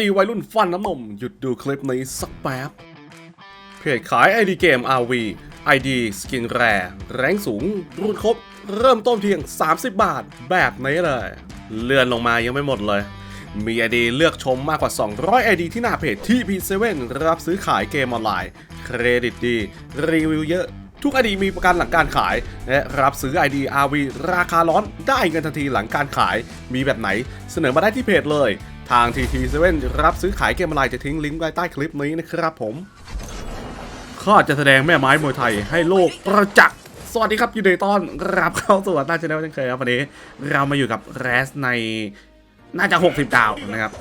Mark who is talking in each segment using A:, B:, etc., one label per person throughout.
A: ดีวัยรุ่นฟันน้ำนม หยุดดูคลิปนี้สักแป๊บ เพจขาย ID เกม RV ID สกินแรแรงสูง รุ่นครบ เริ่มต้นเพียง 30 บาท แบบนี้เลย เลื่อนลงมายังไม่หมดเลย มี ID เลือกชมมากกว่า 200 ID ที่หน้าเพจที่ P7 รับซื้อขายเกมออนไลน์ เครดิตดี รีวิวเยอะทุก ID มีประกันหลังการขาย และรับซื้อ ID RV ราคาร้อนได้เงินทันทีหลังการขาย มีแบบไหนเสนอมาได้ที่เพจเลย ทาง TT7 รับซื้อขายเกมออนไลน์จะทิ้งลิงก์ไว้ใต้คลิปนี้นะครับผมข้าจะแสดงแม่ไม้มวยไทยให้โลกประจักษ์ สวัสดีครับยูเดต้อนรับเข้าสู่ต้าชาแนลเช่นเคยครับวันนี้ เรามาอยู่กับแรสในน่าจะ 60 ดาวนะครับ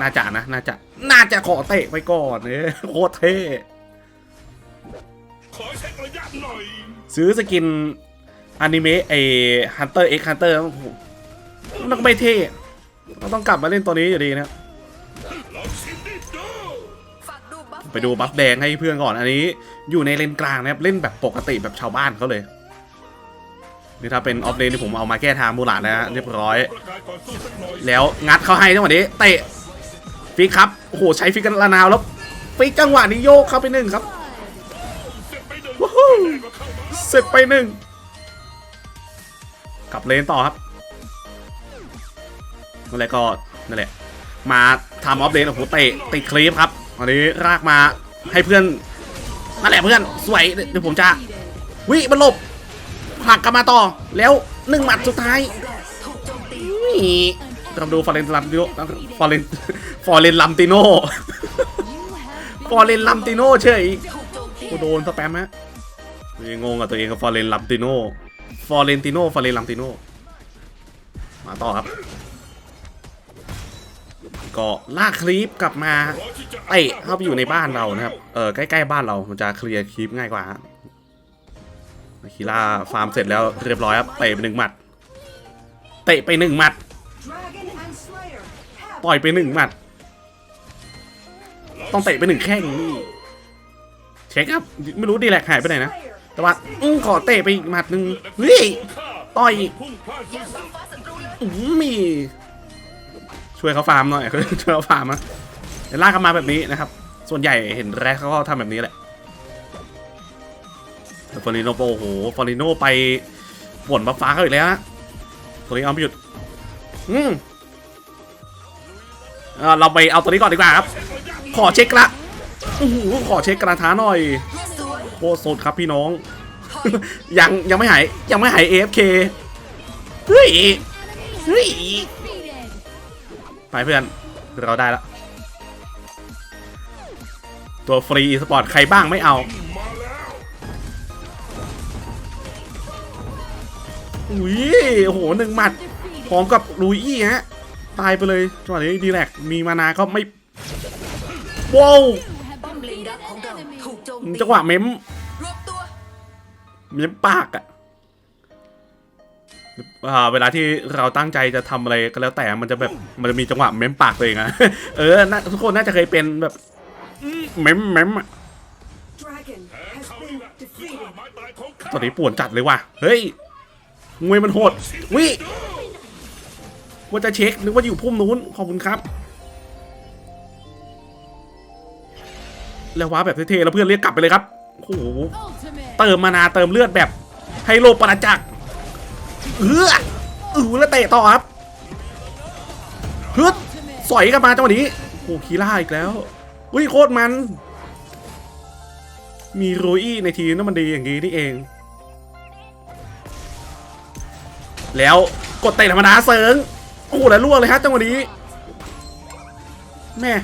A: น่าจะนะ น่าจะ น่าจะขอเตะไปก่อนเนี่ยโคตรเท่ซื้อสกินอนิเมะไอฮันเตอร์เอ็กฮันเตอร์มันก็ไม่เท่ ก็ต้องกลับมาเล่นตัวนี้อยู่ดีนะไปดูบัฟแดงให้เพื่อนก่อนอันนี้ อยู่ในเลนกลางนะครับเล่นแบบปกติแบบชาวบ้านเขาเลยนี่ถ้าเป็นออฟเลนที่ผมเอามาแก้ทางมูหลาดนะฮะเรียบร้อย แล้วงัดเขาให้จังหวะนี้เตะฟิกครับโอ้โหใช้ฟิกกันละนาวแล้วฟิกจังหวะนี้โยกเข้าไปหนึ่งครับว้าว
B: เส
A: ร็จไปหนึ่งกลับเลนต่อครับ นั่นแหละก็นั่นแหละ มาทำออฟเลนโอ้โหเตะติดคลีปครับอันนี้รากมาให้เพื่อนนั่นแหละเพื่อนสวยเดี๋ยวผมจะวิมันลบผลักกลับมาต่อแล้วหนึ่งหมัดสุดท้ายนี่เราดูฟอร์เรนลัมติโนฟอร์เรนฟอร์เรนลัมติโนฟอร์เรนลัมติโนเฉยกูโดนสแปมฮะตัวเองงงกับตัวเองกับฟอร์เรนลัมติโนฟอร์เรนติโนฟอร์เรนลัมติโนมาต่อครับ ก็ลากคลิปกลับมา
B: พร้
A: เตะเข้าไปอยู่ในบ้านเรานะครับ เออใกล้ๆบ้านเรา มันจะเคลียร์คลิปง่ายกว่าฮะคีล่าฟาร์มเสร็จแล้วเรียบร้อยครับ เตะไปหนึ่งหมัด เตะไปหนึ่งหมัด
C: Dragon and Slayer have
A: ต่อยไปหนึ่งหมัด ต้องเตะไปหนึ่งแข้งนี่ เช็คครับ ไม่รู้ดีแลกหายไปไหนนะ แต่ว่าอื้ขอเตะไปอีกหมัดหนึ่งเฮ้ย ต่อย
B: พุ่งพลาดสู้สัก
A: อื้อมี ช่วยเขาฟาร์มหน่อยช่วยเขาฟาร์มนะเดี๋ยวลากกันมาแบบนี้นะครับ ส่วนใหญ่เห็นแรกเขาก็ทำแบบนี้แหละฟอริโนโปโอ้โหฟอริโนไปป่วนบัฟฟ้าเขาอีกแล้วนะตัวนี้เอาไม่หยุดอืมเอ่อเราไปเอาตัวนี้ก่อนดีกว่าครับ ขอเช็คละโอ้โหขอเช็คกระทาหน่อยโคตรสดครับพี่น้อง ยังยังไม่หายยังไม่หาย AFK เฮ้ยเฮ้ย ไปเพื่อนเราได้ละตัวฟรีสปอร์ตใครบ้างไม่เอา
B: มาแล้ว
A: อุ้ยโอ้โหหนึ่งหมัดพร้อมกับลุยอี้ฮะ ตายไปเลยจังหวะนี้ดีแลกมีมานาก็ไม่ว้าว
D: ป้อมเลนดักของเราถูกโจมตี
A: จังหวะเม้ม
D: รวบตัว
A: เม้มปากอะอ่า เวลาที่เราตั้งใจจะทำอะไรก็แล้วแต่มันจะแบบมันจะมีจังหวะเม้มปากตัวเองอะเออน่าทุกคนน่าจะเคยเป็นแบบเม้มเม้มอะ
C: Dragon
B: แพ้
C: has
B: เขา
C: been
B: นี่แหละคือท่า
C: defeated.
B: ไม้ตายของข้า
A: ตอนนี้ป่วนจัดเลยว่ะ เฮ้ยมวยมันโหด วิว่าจะเช็คนึกว่าอยู่พุ่มนู้น ขอบคุณครับ แล้วว้าแบบเท่ๆแล้วเพื่อนเรียกกลับไปเลยครับ โอ้โห เติมมานาเติมเลือดแบบให้โลประจักษ์ เอออือแล้วเตะต่อครับฮึดสอยกันมาจังหวะนี้โอ้โหคีล่าอีกแล้วอุ้ยโคตรมัน มีโรอี้ในทีมนั่นมันดีอย่างนี้นี่เอง แล้วกดเตะธรรมดาเสริงโอ้โหแล้วล่วงเลยฮะจังหวะนี้แม่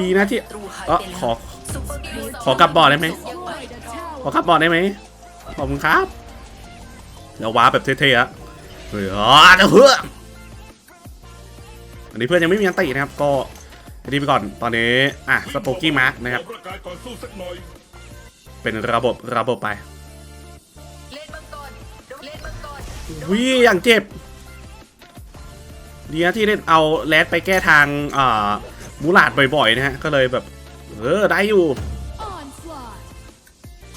A: ดีนะที่
D: ตรูหาย
A: เออ
D: ไป
A: ขอ
D: ซุปเปอร์ครีม
A: ขอกลับบอร์ดได้ไหม
D: ยังไป
A: ขอกลับบอร์ดได้ไหมขอบคุณครับ แล้วว้าแบบเท่ๆอะเฮ้ยอ๋อเดี๋ยวเพื่ออันนี้เพื่อนยังไม่มีอันตินะครับ ก็อันนี้ไปก่อนตอนนี้อะสโปกี้มาร์กนะครับเป็นระบบระบบไป
D: เลนมังกรเลนมังกร
A: วิอย่างเจ็บดีนะที่ได้เอาแรดไปแก้ทางอ่ามูลาดบ่อยๆนะฮะก็เลยแบบเออได้อยู่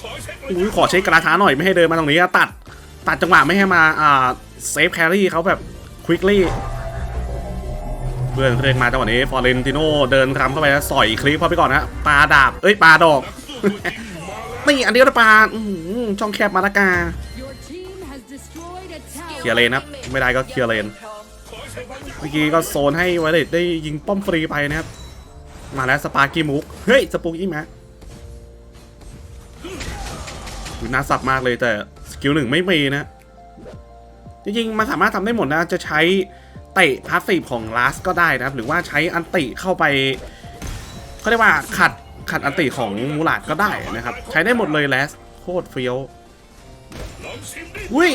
B: ขอเช็คระ
A: อุ้ยขอเช็คกระทาหน่อยไม่ให้เดินมาตรงนี้ตัด ตัดจังหวะไม่ให้มาอ่าเซฟแครี่เขาแบบควิกลี่เพื่อนเร่งมาจังหวะนี้ฟอร์เรนติโนเดินรำเข้าไปแล้วสอยคลิปเข้าไปก่อนนะปลาดาบเอ้ยปลาดอกนี่อันนี้ก็ปลาช่องแคบมาละกาเคลียร์เลนครับไม่ได้ก็เคลียร์เลนเมื่อกี้ก็โซนให้ไวเลตได้ยิงป้อมฟรีไปนะครับ มาแล้วสปาร์กี้มุกเฮ้ยสปูกี้แม็กน่าสับมากเลยแต่ สกิลหนึ่งไม่มีนะ จริงๆ มันสามารถทำได้หมดนะ จะใช้เตะพาสซีฟของลาสก็ได้นะครับ หรือว่าใช้อันติเข้าไปเขาเรียกว่าขัดขัดอันติของมูลาดก็ได้นะครับ ใช้ได้หมดเลยแลสโคตรเฟี้ยว
B: ลองชิมดิ
A: อุ้ย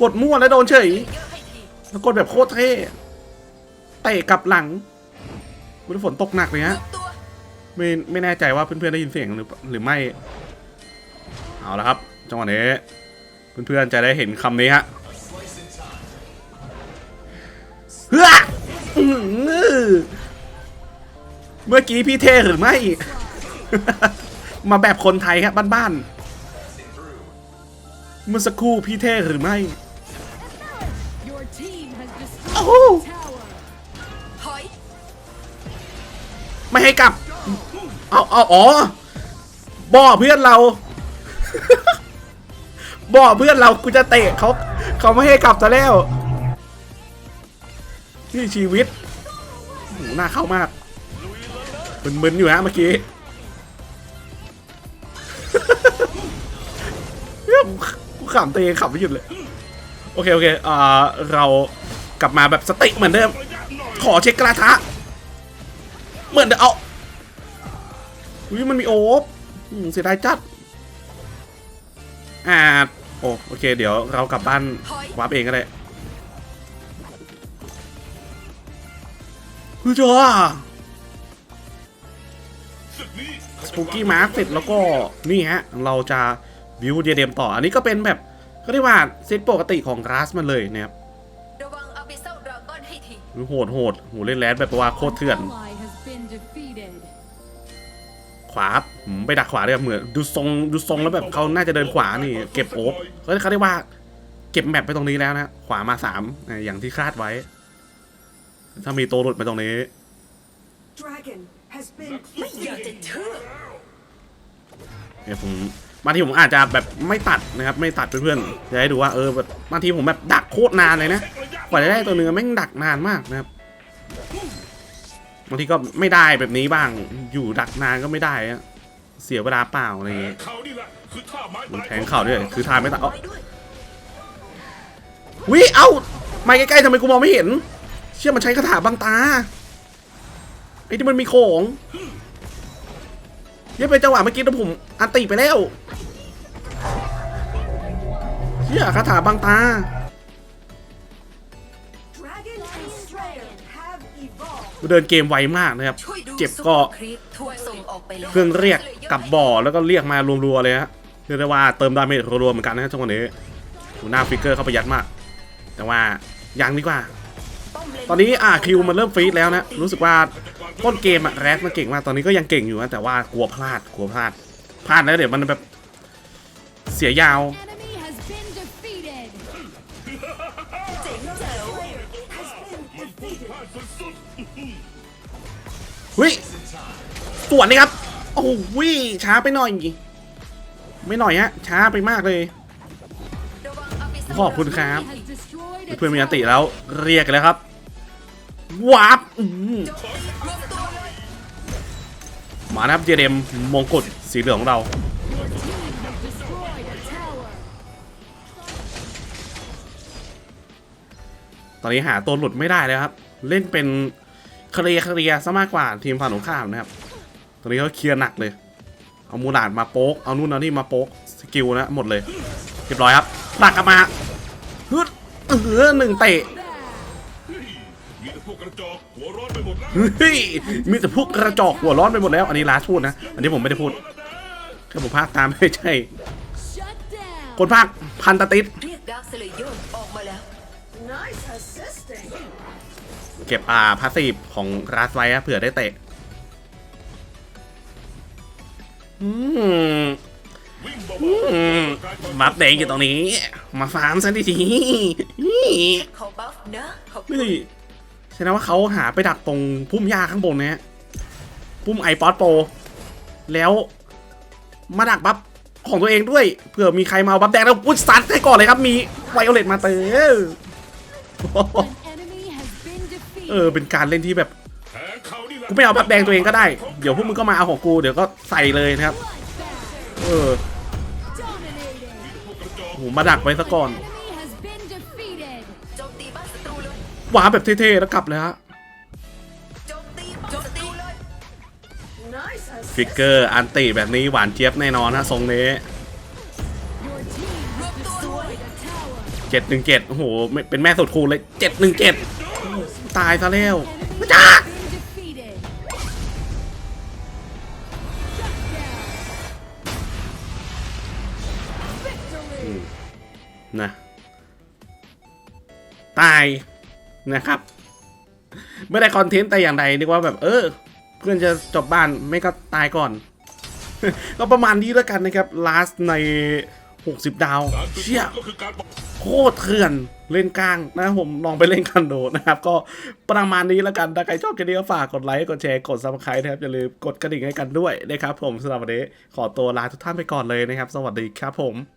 A: กดมั่วแล้วโดนเฉยแล้วกดแบบโคตรเท่เตะกลับหลังวุ้ฝนตกหนักเลยฮะไม่ไม่แน่ใจว่าเพื่อนๆได้ยินเสียงหรือหรือไม่ เอาละครับ จังหวะนี้เพื่อนๆจะได้เห็นคำนี้ฮะเฮ้อเมื่อกี้พี่เทหรือไม่ มาแบบคนไทยครับบ้านๆ เมื่อสักครู่พี่เทหรือไม่
E: Your team has
A: Oh.
E: destroyed a tower.
D: ถอย
A: ไม่ให้กลับ เอาเอาอ๋อบ่อเพื่อนเรา บ่อเพื่อนเรากูจะเตะเขาเขาไม่ให้กลับซะแล้วนี่ชีวิตโอ้โหน่าเข้ามากมึนๆอยู่ฮะเมื่อกี้กูขำตัวเองขำไม่หยุดเลย โอเคโอเคอ่าเรากลับมาแบบสติเหมือนเดิม ขอเช็คกระทะ เหมือนเดิมเอาอุ้ยมันมีโอ๊บเสียดายจัด อ่าโอ้โอเค เดี๋ยวเรากลับบ้านวาร์ปเองก็ได้คือจ้าสปูกี้มาร์กเสร็จแล้วก็นี่ฮะ เราจะวิวเดียเดมต่อ อันนี้ก็เป็นแบบเขาเรียกว่าเซตปกติของราสมันเลยนะครับ
D: ระวังอาบิเนให้ที
A: โหดโหดโหเล่นแรดแบบว่าโคตรเถื่อน ขวาอืม ไปดักขวาเลยเหมือนดูทรงดูทรงแล้วแบบเขาน่าจะเดินขวานี่ เก็บโอ๊บเขาเขาเรียกว่า เก็บแมปไปตรงนี้แล้วนะ ขวามาสามอ่าอย่างที่คาดไว้ ถ้ามีตัวหลุดไปตรงนี้
C: Dragon has been
D: ไม่อยากจะเชื่อ
A: เนี่ยผมบางทีผมอาจจะแบบไม่ตัดนะครับ ไม่ตัดเพื่อนๆจะให้ดูว่าเออแบบบางทีผมแบบดักโคตรนานเลยนะ
B: ระยะ
A: กว่าจะได้ตัวเนื้อแม่งดักนานมากนะครับบางทีก็ไม่ได้แบบนี้บ้าง อยู่ดักนานก็ไม่ได้อะ เสียเวลาเปล่าอะไรอย่างเงี้ย
B: เขานี่แหละคือท่าไม้ตาย
A: แทงเข่าด้วย คือทานไม่ตัดเอา
D: ไว้ด้วย
A: วิเอ้ามาใกล้ๆทำไมกูมองไม่เห็น เชื่อมันใช้คาถาบังตาไอ้ที่มันมีของเยี่ยเป็นจังหวะเมื่อกี้ที่ผมอันติไปแล้วเชื่อคาถาบังตา
C: Dragon and Slayer have evolved.
A: เดินเกมไวมากนะครับ
D: ช่วยดู
A: เจ็บก็
D: ซุปเปอร์ครีปถูกส่งออกไปแล้ว
A: เครื่องเรียกกลับบ่อแล้วก็เรียกมารัวๆเลยฮะเรียกได้ว่าเติมดาเมจรัวๆเหมือนกันนะจังหวะนี้หูหน้าฟิกเกอร์เข้าไปยัดมาก แต่ว่ายังดีกว่า
D: ป้มเล
A: ตอนนี้อ่าคิวมันเริ่มฟรีดแล้วนะ รู้สึกว่าต้นเกมอะแรดมันเก่งมาก ตอนนี้ก็ยังเก่งอยู่นะแต่ว่ากลัวพลาดกลัวพลาด พลาดแล้วเดี๋ยวมันแบบเสียยาว
D: เฮ้
A: ยสวนนี่ครับ โอ้โหช้าไปหน่อย ไม่หน่อยฮะ ช้าไปมากเลย ขอบคุณครับเพื่อนมีอติแล้ว เรียกกันแล้วครับวาร์ปอื้อหือ
D: รวมตัวเลย
A: มานะครับเจเดมมงกุฎสีเหลืองของเรา ตอนนี้หาตัวหลุดไม่ได้แล้วครับ เล่นเป็น เคลียร์เคลียร์ซะมากกว่าทีมฝั่งตรงข้ามนะครับตอนนี้เขาเคลียร์หนักเลย เอามูลาดมาโป๊กเอานู่นเอานี่มาโป๊กสกิลนะหมดเลยเรียบร้อยครับหลักกลับมาฮึดเออหนึ่งเตะ
B: มีแต่พวกกระจกหัวร้อนไปหมดแล้ว
A: เฮ้ยมีแต่พวกกระจอกหัวร้อนไปหมดแล้ว อันนี้ลาสพูดนะ อันนี้ผมไม่ได้พูดแค่ผมพากตามไม่ใช่ คนพากพันตะติด
D: เก็
A: บอ่าพาสซีฟของราสไว้เผื่อได้เตะอืม
B: วิ่งเบา
A: อืมบัฟแดงอยู่ตรงนี้ มาฟาร์มซะดีๆนี่
D: ใช่
A: แสดงว่าเขาหาไปดักตรงพุ่มหญ้าข้างบนนะฮะพุ่มไอป๊อตโปรแล้วมาดักบัฟของตัวเองด้วยเผื่อมีใครมาบัฟแดงแล้วอุ้ยซัดให้ก่อนเลยครับ มีไวโอเลตมาเตอร์ เออเป็นการเล่นที่แบบกูไม่เอาบัฟแดงตัวเองก็ได้ เดี๋ยวพวกมึงก็มาเอาของกูเดี๋ยวก็ใส่เลยนะครับ เออโหมาดักไว้ซะก่อน
E: Enemy has been defeated.
D: โจมตีบ้านศัตรูเลย
A: ว้าแบบเท่ๆแล้วกลับเลยฮะฟิกเกอร์อันติแบบนี้หวานเจี๊ยบแน่นอนฮะทรงนี้เจ็ดหนึ่งเจ็ดโอ้โหเป็นแม่สุดคูเลยเจ็ดหนึ่งเจ็ด ตายซะแล้ว
E: Enemy
A: จ้า
E: has been defeated. Shut down. Victory.
A: นะตายนะครับ ไม่ได้คอนเทนต์แต่อย่างใดนึกว่าแบบ เออ เพื่อนจะจบบ้านไม่ก็ตายก่อน ก็ประมาณนี้แล้วกันนะครับ last ใน 60 ดาว
B: การฝึก
A: เชี่ย โคตรเถื่อนเล่นกลางนะผมลองไปเล่นกันดูนะครับ ก็ประมาณนี้แล้วกันถ้าใครชอบคลิปนี้ก็ฝากกดไลค์กดแชร์กดซับสไครต์นะครับอย่าลืมกดกระดิ่งให้กันด้วยนะครับผมสำหรับวันนี้ขอตัวลาทุกท่านไปก่อนเลยนะครับ สวัสดีครับผม